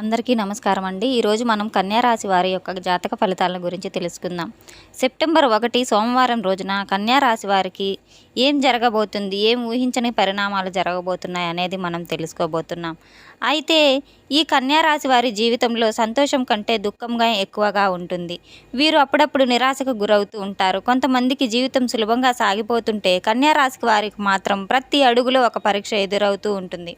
అందరికీ నమస్కారం అండి. ఈరోజు మనం కన్యారాశి వారి యొక్క జాతక ఫలితాల గురించి తెలుసుకుందాం. సెప్టెంబర్ ఒకటి సోమవారం రోజున కన్యారాశి వారికి ఏం జరగబోతుంది ఏం ఊహించని పరిణామాలు జరగబోతున్నాయి అనేది మనం తెలుసుకోబోతున్నాం. అయితే ఈ కన్యారాశి వారి జీవితంలో సంతోషం కంటే దుఃఖంగా ఎక్కువగా ఉంటుంది. వీరు అప్పుడప్పుడు నిరాశకు గురవుతూ ఉంటారు. కొంతమందికి జీవితం సులభంగా సాగిపోతుంటే కన్యారాశికి వారికి మాత్రం ప్రతి అడుగులో ఒక పరీక్ష ఎదురవుతూ ఉంటుంది.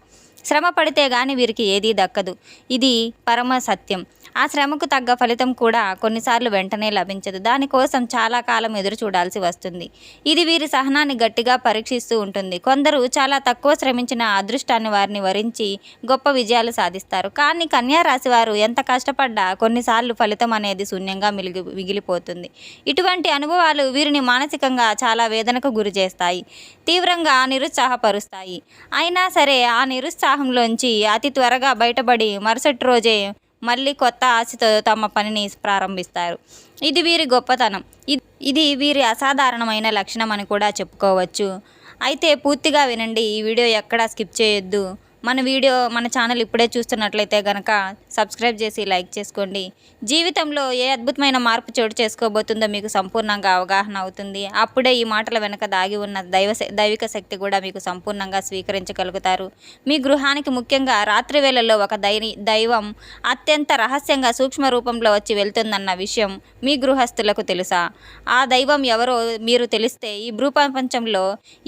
శ్రమ పడితే గాని వీరికి ఏదీ దక్కదు. ఇది పరమ సత్యం. ఆ శ్రమకు తగ్గ ఫలితం కూడా కొన్నిసార్లు వెంటనే లభించదు. దానికోసం చాలా కాలం ఎదురు చూడాల్సి వస్తుంది. ఇది వీరి సహనాన్ని గట్టిగా పరీక్షిస్తూ ఉంటుంది. కొందరు చాలా తక్కువ శ్రమించిన అదృష్టాన్ని వారిని వరించి గొప్ప విజయాలు సాధిస్తారు. కానీ కన్యా రాశి వారు ఎంత కష్టపడ్డా కొన్నిసార్లు ఫలితం అనేది శూన్యంగా మిలిగి మిగిలిపోతుంది. ఇటువంటి అనుభవాలు వీరిని మానసికంగా చాలా వేదనకు గురి చేస్తాయి. తీవ్రంగా నిరుత్సాహపరుస్తాయి. అయినా సరే ఆ నిరుత్సాహంలోంచి అతి త్వరగా బయటపడి మరుసటి రోజే మళ్ళీ కొత్త ఆశతో తమ పనిని ప్రారంభిస్తారు. ఇది వీరి గొప్పతనం. ఇది వీరి అసాధారణమైన లక్షణం అని కూడా చెప్పుకోవచ్చు. అయితే పూర్తిగా వినండి ఈ వీడియో ఎక్కడా స్కిప్ చేయొద్దు. మన వీడియో మన ఛానల్ ఇప్పుడే చూస్తున్నట్లయితే కనుక సబ్స్క్రైబ్ చేసి లైక్ చేసుకోండి. జీవితంలో ఏ అద్భుతమైన మార్పు చోటు చేసుకోబోతుందో మీకు సంపూర్ణంగా అవగాహన అవుతుంది. అప్పుడే ఈ మాటల వెనుక దాగి ఉన్న దైవ దైవిక శక్తి కూడా మీకు సంపూర్ణంగా స్వీకరించగలుగుతారు. మీ గృహానికి ముఖ్యంగా రాత్రి వేళల్లో ఒక దైని దైవం అత్యంత రహస్యంగా సూక్ష్మ రూపంలో వచ్చి వెళ్తుందన్న విషయం మీ గృహస్థులకు తెలుసా? ఆ దైవం ఎవరో మీరు తెలిస్తే ఈ భూప్రపంచంలో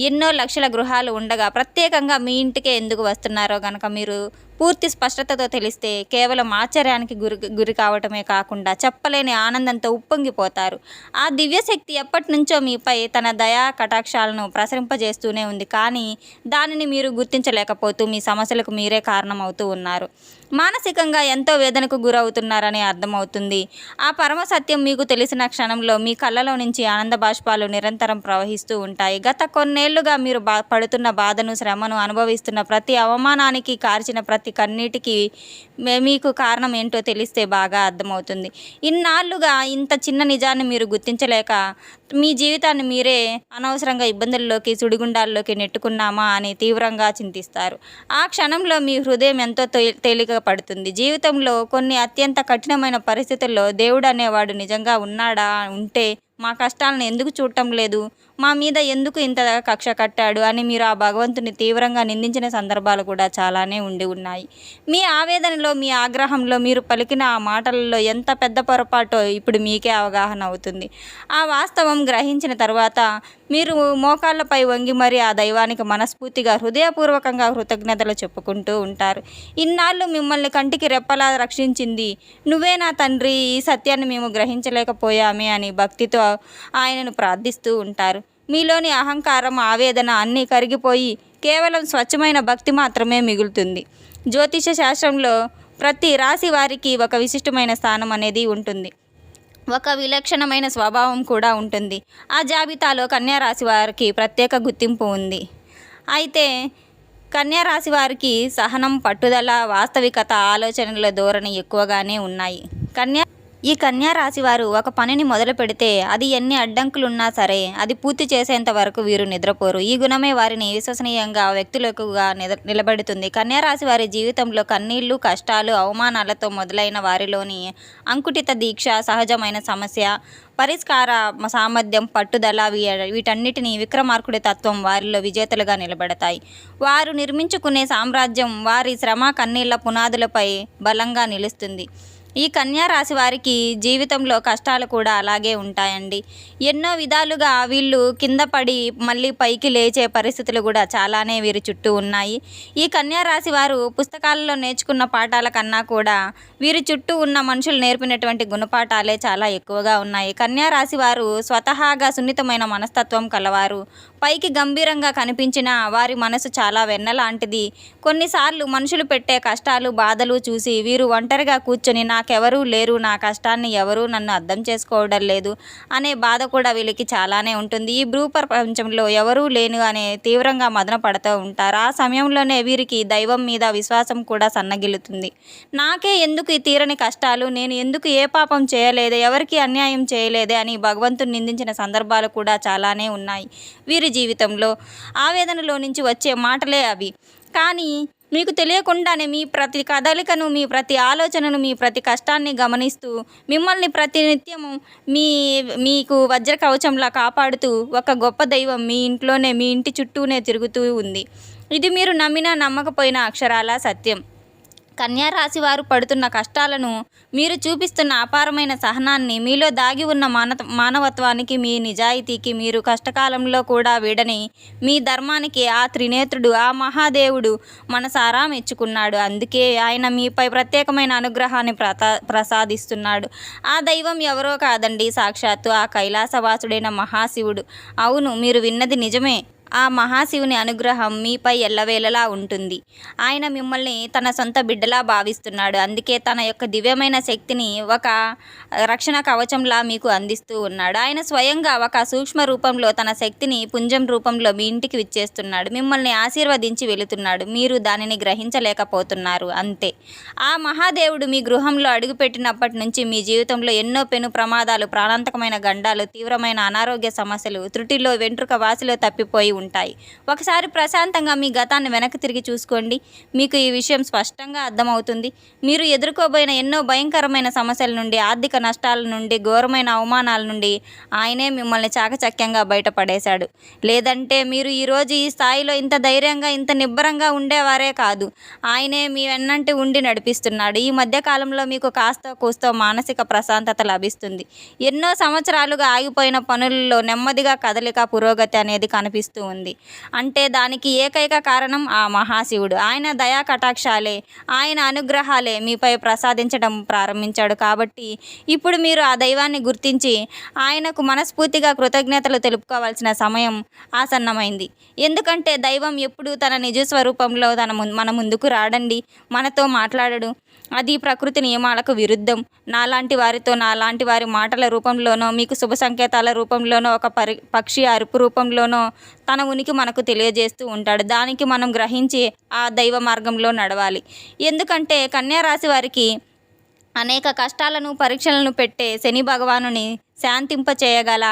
ఎన్నో లక్షల గృహాలు ఉండగా ప్రత్యేకంగా మీ ఇంటికే ఎందుకు వస్తున్నారు? గనక మీరు పూర్తి స్పష్టతతో తెలిస్తే కేవలం ఆశ్చర్యానికి గురి గురి కావటమే కాకుండా చెప్పలేని ఆనందంతో ఉప్పొంగిపోతారు. ఆ దివ్యశక్తి ఎప్పటి నుంచో మీపై తన దయా కటాక్షాలను ప్రసరింపజేస్తూనే ఉంది. కానీ దానిని మీరు గుర్తించలేకపోతూ మీ సమస్యలకు మీరే కారణమవుతూ ఉన్నారు. మానసికంగా ఎంతో వేదనకు గురవుతున్నారని అర్థమవుతుంది. ఆ పరమ సత్యం మీకు తెలిసిన క్షణంలో మీ కళ్ళలో నుంచి ఆనంద బాష్పాలు నిరంతరం ప్రవహిస్తూ ఉంటాయి. గత కొన్నేళ్ళుగా మీరు బా పడుతున్న బాధను శ్రమను అనుభవిస్తున్న ప్రతి అవమానానికి కార్చిన ప్రతి కన్నీటికి మీకు కారణం ఏంటో తెలిస్తే బాగా అర్థమవుతుంది. ఇన్నాళ్ళుగా ఇంత చిన్న నిజాన్ని మీరు గుర్తించలేక మీ జీవితాన్ని మీరే అనవసరంగా ఇబ్బందుల్లోకి సుడిగుండాల్లోకి నెట్టుకున్నామా అని తీవ్రంగా చింతిస్తారు. ఆ క్షణంలో మీ హృదయం ఎంతో తేలి- తేలిక పడుతుంది. జీవితంలో కొన్ని అత్యంత కఠినమైన పరిస్థితుల్లో దేవుడు అనేవాడు నిజంగా ఉన్నాడా ఉంటే మా కష్టాలను ఎందుకు చూడటం లేదు? మా మీద ఎందుకు ఇంత కక్ష కట్టాడు? అని మీరు ఆ భగవంతుని తీవ్రంగా నిందించిన సందర్భాలు కూడా చాలానే ఉండి ఉన్నాయి. మీ ఆవేదనలో మీ ఆగ్రహంలో మీరు పలికిన ఆ మాటలలో ఎంత పెద్ద పొరపాటో ఇప్పుడు మీకే అవగాహన అవుతుంది. ఆ వాస్తవం గ్రహించిన తర్వాత మీరు మోకాళ్ళపై వంగి మరి ఆ దైవానికి మనస్ఫూర్తిగా హృదయపూర్వకంగా కృతజ్ఞతలు చెప్పుకుంటూ ఉంటారు. ఇన్నాళ్ళు మిమ్మల్ని కంటికి రెప్పలా రక్షించింది. నువ్వే నా తండ్రి ఈ సత్యాన్ని మేము గ్రహించలేకపోయామే అని భక్తితో ఆయనను ప్రార్థిస్తూ ఉంటారు. మీలోని అహంకారం ఆవేదన అన్నీ కరిగిపోయి కేవలం స్వచ్ఛమైన భక్తి మాత్రమే మిగులుతుంది. జ్యోతిష శాస్త్రంలో ప్రతి రాశి వారికి ఒక విశిష్టమైన స్థానం అనేది ఉంటుంది. ఒక విలక్షణమైన స్వభావం కూడా ఉంటుంది. ఆ జాబితాలో కన్యారాశి వారికి ప్రత్యేక గుర్తింపు ఉంది. అయితే కన్యారాశి వారికి సహనం పట్టుదల వాస్తవికత ఆలోచనల ధోరణి ఎక్కువగానే ఉన్నాయి. కన్యా ఈ కన్యా రాశివారు ఒక పనిని మొదలు పెడితే అది ఎన్ని అడ్డంకులున్నా సరే అది పూర్తి చేసేంత వరకు వీరు నిద్రపోరు. ఈ గుణమే వారిని విశ్వసనీయంగా వ్యక్తులకుగా నిలబెడుతుంది. కన్యా రాశి వారి జీవితంలో కన్నీళ్ళు కష్టాలు అవమానాలతో మొదలైన వారిలోని అంకుటిత దీక్ష సహజమైన సమస్య పరిష్కార సామర్థ్యం పట్టుదల వీ- వీటన్నిటిని విక్రమార్కుడి తత్వం వారిలో విజేతలుగా నిలబడతాయి. వారు నిర్మించుకునే సామ్రాజ్యం వారి శ్రమ కన్నీళ్ళ పునాదులపై బలంగా నిలుస్తుంది. ఈ కన్యా రాశి వారికి జీవితంలో కష్టాలు కూడా అలాగే ఉంటాయండి. ఎన్నో విధాలుగా వీళ్ళు కింద పడి మళ్ళీ పైకి లేచే పరిస్థితులు కూడా చాలానే వీరి చుట్టూ ఉన్నాయి. ఈ కన్యా రాశి వారు పుస్తకాలలో నేర్చుకున్న పాఠాల కన్నా కూడా వీరి చుట్టూ ఉన్న మనుషులు నేర్పినటువంటి గుణపాఠాలే చాలా ఎక్కువగా ఉన్నాయి. కన్యా రాశి వారు స్వతహాగా సున్నితమైన మనస్తత్వం కలవారు. పైకి గంభీరంగా కనిపించిన వారి మనసు చాలా వెన్నలాంటిది. కొన్నిసార్లు మనుషులు పెట్టే కష్టాలు బాధలు చూసి వీరు ఒంటరిగా కూర్చొని నాకెవరూ లేరు నా కష్టాన్ని ఎవరూ నన్ను అర్థం చేసుకోవడం లేదు అనే బాధ కూడా వీళ్ళకి చాలానే ఉంటుంది. ఈ భూ ప్రపంచంలో ఎవరూ లేను అనే తీవ్రంగా మదన పడుతూ ఉంటారు. ఆ సమయంలోనే వీరికి దైవం మీద విశ్వాసం కూడా సన్నగిలుతుంది నాకే ఎందుకు ఈ తీరని కష్టాలు? నేను ఎందుకు ఏ పాపం చేయలేదే? ఎవరికి అన్యాయం చేయలేదే? అని భగవంతుని నిందించిన సందర్భాలు కూడా చాలానే ఉన్నాయి. వీరి జీవితంలో ఆవేదనలో నుంచి వచ్చే మాటలే అవి. కానీ మీకు తెలియకుండానే మీ ప్రతి కదలికను మీ ప్రతి ఆలోచనను మీ ప్రతి కష్టాన్ని గమనిస్తూ మిమ్మల్ని ప్రతినిత్యము మీ మీకు వజ్ర కవచంలా కాపాడుతూ ఒక గొప్ప దైవం మీ ఇంట్లోనే మీ ఇంటి చుట్టూనే తిరుగుతూ ఉంది. ఇది మీరు నమ్మినా నమ్మకపోయినా అక్షరాల సత్యం. కన్యారాశి వారు పడుతున్న కష్టాలను మీరు చూపిస్తున్న అపారమైన సహనాన్ని మీలో దాగి ఉన్న మాన మానవత్వానికి మీ నిజాయితీకి మీరు కష్టకాలంలో కూడా వీడని మీ ధర్మానికి ఆ త్రినేత్రుడు ఆ మహాదేవుడు మనసారా మెచ్చుకున్నాడు. అందుకే ఆయన మీపై ప్రత్యేకమైన అనుగ్రహాన్ని ప్రతా ప్రసాదిస్తున్నాడు. ఆ దైవం ఎవరో కాదండి. సాక్షాత్తు ఆ కైలాసవాసుడైన మహాశివుడు. అవును మీరు విన్నది నిజమే. ఆ మహాశివుని అనుగ్రహం మీపై ఎల్లవేళలా ఉంటుంది. ఆయన మిమ్మల్ని తన సొంత బిడ్డలా భావిస్తున్నాడు. అందుకే తన యొక్క దివ్యమైన శక్తిని ఒక రక్షణ కవచంలా మీకు అందిస్తూ ఉన్నాడు. ఆయన స్వయంగా ఒక సూక్ష్మ రూపంలో తన శక్తిని పుంజం రూపంలో మీ ఇంటికి విచ్చేస్తున్నాడు. మిమ్మల్ని ఆశీర్వదించి వెళుతున్నాడు. మీరు దానిని గ్రహించలేకపోతున్నారు. అంతే. ఆ మహాదేవుడు మీ గృహంలో అడుగుపెట్టినప్పటి నుంచి మీ జీవితంలో ఎన్నో పెను ప్రమాదాలు ప్రాణాంతకమైన గండాలు తీవ్రమైన అనారోగ్య సమస్యలు త్రుటిలో వెంట్రుక వాసిలో తప్పిపోయి ఉంటాయి. ఒకసారి ప్రశాంతంగా మీ గతాన్ని వెనక్కి తిరిగి చూసుకోండి. మీకు ఈ విషయం స్పష్టంగా అర్థమవుతుంది. మీరు ఎదుర్కోబోయిన ఎన్నో భయంకరమైన సమస్యల నుండి ఆర్థిక నష్టాల నుండి ఘోరమైన అవమానాల నుండి ఆయనే మిమ్మల్ని చాకచక్యంగా బయటపడేశాడు. లేదంటే మీరు ఈరోజు ఈ స్థాయిలో ఇంత ధైర్యంగా ఇంత నిబ్బరంగా ఉండేవారే కాదు. ఆయనే మీ వెన్నంటి ఉండి నడిపిస్తున్నాడు. ఈ మధ్యకాలంలో మీకు కాస్త కూస్తో మానసిక ప్రశాంతత లభిస్తుంది. ఎన్నో సంవత్సరాలుగా ఆగిపోయిన పనుల్లో నెమ్మదిగా కదలిక పురోగతి అనేది కనిపిస్తూ ఉంది. అంటే దానికి ఏకైక కారణం ఆ మహాశివుడు. ఆయన దయా కటాక్షాలే ఆయన అనుగ్రహాలే మీపై ప్రసాదించడం ప్రారంభించాడు కాబట్టి ఇప్పుడు మీరు ఆ దైవాన్ని గుర్తించి ఆయనకు మనస్ఫూర్తిగా కృతజ్ఞతలు తెలుపుకోవాల్సిన సమయం ఆసన్నమైంది. ఎందుకంటే దైవం ఎప్పుడు తన నిజ స్వరూపంలో తన మన ముందుకు రాడండి మనతో మాట్లాడడు. అది ప్రకృతి నియమాలకు విరుద్ధం. నాలాంటి వారితో నాలాంటి వారి మాటల రూపంలోనో మీకు శుభ సంకేతాల రూపంలోనో ఒక పరి పక్షి అరుపు రూపంలోనో తన ఉనికి మనకు తెలియజేస్తూ ఉంటాడు. దానికి మనం గ్రహించి ఆ దైవ మార్గంలో నడవాలి. ఎందుకంటే కన్యా రాశి వారికి అనేక కష్టాలను పరీక్షలను పెట్టే శని భగవానుని శాంతింపచేయగల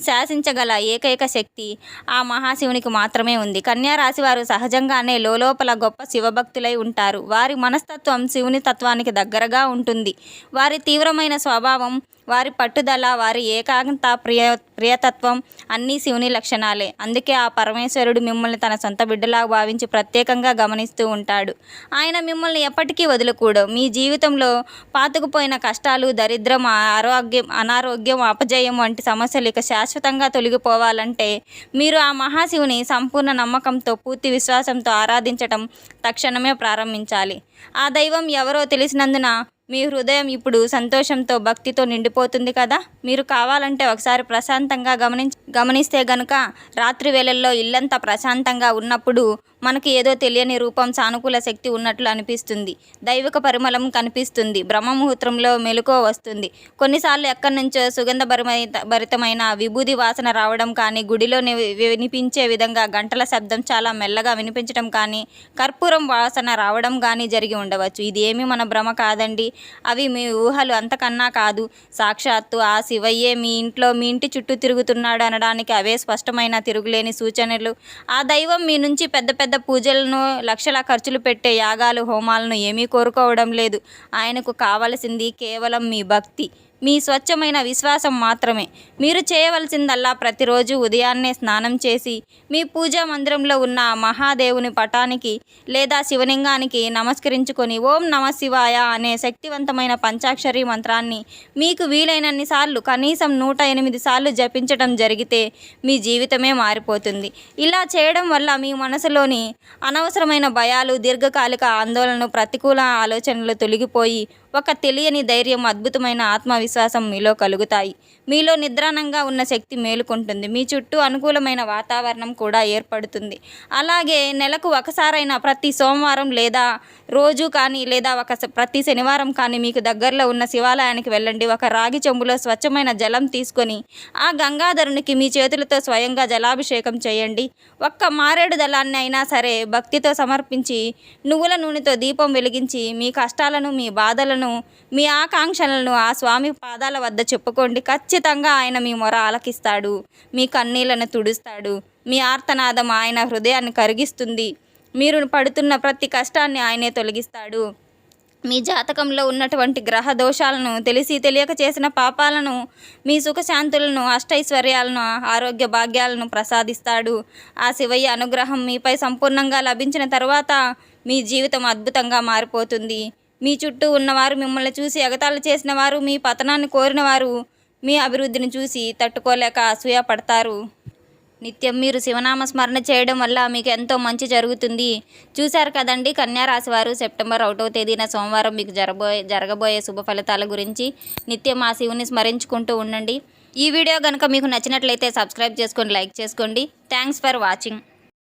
శాసించగల ఏకైక శక్తి ఆ మహాశివునికి మాత్రమే ఉంది. కన్యారాశి వారు సహజంగానే లోపల గొప్ప శివభక్తులై ఉంటారు. వారి మనస్తత్వం శివుని తత్వానికి దగ్గరగా ఉంటుంది. వారి తీవ్రమైన స్వభావం వారి పట్టుదల వారి ఏకాంత ప్రియ ప్రియతత్వం అన్నీ శివుని లక్షణాలే. అందుకే ఆ పరమేశ్వరుడు మిమ్మల్ని తన సొంత బిడ్డలా భావించి ప్రత్యేకంగా గమనిస్తూ ఉంటాడు. ఆయన మిమ్మల్ని ఎప్పటికీ వదులుకూడదు. మీ జీవితంలో పాతుకుపోయిన కష్టాలు దరిద్రం ఆరోగ్యం అనారోగ్యం అపజయం వంటి సమస్యలు ఇక శాశ్వతంగా తొలగిపోవాలంటే మీరు ఆ మహాశివుని సంపూర్ణ నమ్మకంతో పూర్తి విశ్వాసంతో ఆరాధించటం తక్షణమే ప్రారంభించాలి. ఆ దైవం ఎవరో తెలిసినందున మీ హృదయం ఇప్పుడు సంతోషంతో భక్తితో నిండిపోతుంది కదా? మీరు కావాలంటే ఒకసారి ప్రశాంతంగా గమనించ గమనిస్తే గనుక రాత్రి వేళల్లో ఇల్లంతా ప్రశాంతంగా ఉన్నప్పుడు మనకి ఏదో తెలియని రూపం సానుకూల శక్తి ఉన్నట్లు అనిపిస్తుంది. దైవిక పరిమళం కనిపిస్తుంది. బ్రహ్మముహూర్తంలో మెలకువ వస్తుంది. కొన్నిసార్లు ఎక్కడి నుంచో సుగంధ భరితమైన విభూది వాసన రావడం కానీ గుడిలో వినిపించే విధంగా గంటల శబ్దం చాలా మెల్లగా వినిపించడం కానీ కర్పూరం వాసన రావడం కానీ జరిగి ఉండవచ్చు. ఇది ఏమీ మన భ్రమ కాదండి. అవి మీ ఊహలు అంతకన్నా కాదు. సాక్షాత్తు ఆ శివయ్యే మీ ఇంట్లో మీ ఇంటి చుట్టూ తిరుగుతున్నాడు అనడం అనడానికి అవే స్పష్టమైన తిరుగులేని సూచనలు. ఆ దైవం మీ నుంచి పెద్ద పెద్ద పూజలను లక్షల ఖర్చులు పెట్టే యాగాలు హోమాలను ఏమీ కోరుకోవడం లేదు. ఆయనకు కావలసింది కేవలం మీ భక్తి. మీ స్వచ్ఛమైన విశ్వాసం మాత్రమే. మీరు చేయవలసిందల్లా ప్రతిరోజు ఉదయాన్నే స్నానం చేసి మీ పూజా మందిరంలో ఉన్న మహాదేవుని పటానికి లేదా శివలింగానికి నమస్కరించుకొని ఓం నమ శివాయ అనే శక్తివంతమైన పంచాక్షరి మంత్రాన్ని మీకు వీలైనన్ని సార్లు కనీసం నూట ఎనిమిది సార్లు జపించడం జరిగితే మీ జీవితమే మారిపోతుంది. ఇలా చేయడం వల్ల మీ మనసులోని అనవసరమైన భయాలు దీర్ఘకాలిక ఆందోళనలు ప్రతికూల ఆలోచనలు తొలగిపోయి ఒక తెలియని ధైర్యం అద్భుతమైన ఆత్మవిశ్వాసం మీలో కలుగుతాయి. మీలో నిద్రాణంగా ఉన్న శక్తి మేలుకుంటుంది. మీ చుట్టూ అనుకూలమైన వాతావరణం కూడా ఏర్పడుతుంది. అలాగే నెలకు ఒకసారైనా ప్రతి సోమవారం లేదా రోజు కానీ లేదా ఒక స- ప్రతి శనివారం కానీ మీకు దగ్గరలో ఉన్న శివాలయానికి వెళ్ళండి. ఒక రాగి చెంబులో స్వచ్ఛమైన జలం తీసుకొని ఆ గంగాధరునికి మీ చేతులతో స్వయంగా జలాభిషేకం చేయండి. ఒక్క మారేడు దళాన్ని అయినా సరే భక్తితో సమర్పించి నువ్వుల నూనెతో దీపం వెలిగించి మీ కష్టాలను మీ బాధలను మీ ఆకాంక్షలను ఆ స్వామి పాదాల వద్ద చెప్పుకోండి. ఖచ్చితంగా ఖచ్చితంగా ఆయన మీ మొర ఆలకిస్తాడు మీ కన్నీళ్ళను తుడుస్తాడు మీ ఆర్తనాదం ఆయన హృదయాన్ని కరిగిస్తుంది. మీరు పడుతున్న ప్రతి కష్టాన్ని ఆయనే తొలగిస్తాడు. మీ జాతకంలో ఉన్నటువంటి గ్రహ దోషాలను తెలిసి తెలియక చేసిన పాపాలను మీ సుఖశాంతులను అష్టైశ్వర్యాలను ఆరోగ్య భాగ్యాలను ప్రసాదిస్తాడు. ఆ శివయ్య అనుగ్రహం మీపై సంపూర్ణంగా లభించిన తర్వాత మీ జీవితం అద్భుతంగా మారిపోతుంది. మీ చుట్టూ ఉన్నవారు మిమ్మల్ని చూసి ఎగతాళి చేసిన వారు మీ పతనాన్ని కోరిన వారు మీ అభివృద్ధిని చూసి తట్టుకోలేక అసూయ పడతారు. నిత్యం మీరు శివనామ స్మరణ చేయడం వల్ల మీకు ఎంతో మంచి జరుగుతుంది. చూశారు కదండి కన్యారాశి వారు సెప్టెంబర్ ఒకటో తేదీన సోమవారం మీకు జరబోయే జరగబోయే శుభ ఫలితాల గురించి నిత్యం ఆ శివుని స్మరించుకుంటూ ఉండండి. ఈ వీడియో కనుక మీకు నచ్చినట్లయితే సబ్స్క్రైబ్ చేసుకోండి లైక్ చేసుకోండి. Thanks for watching.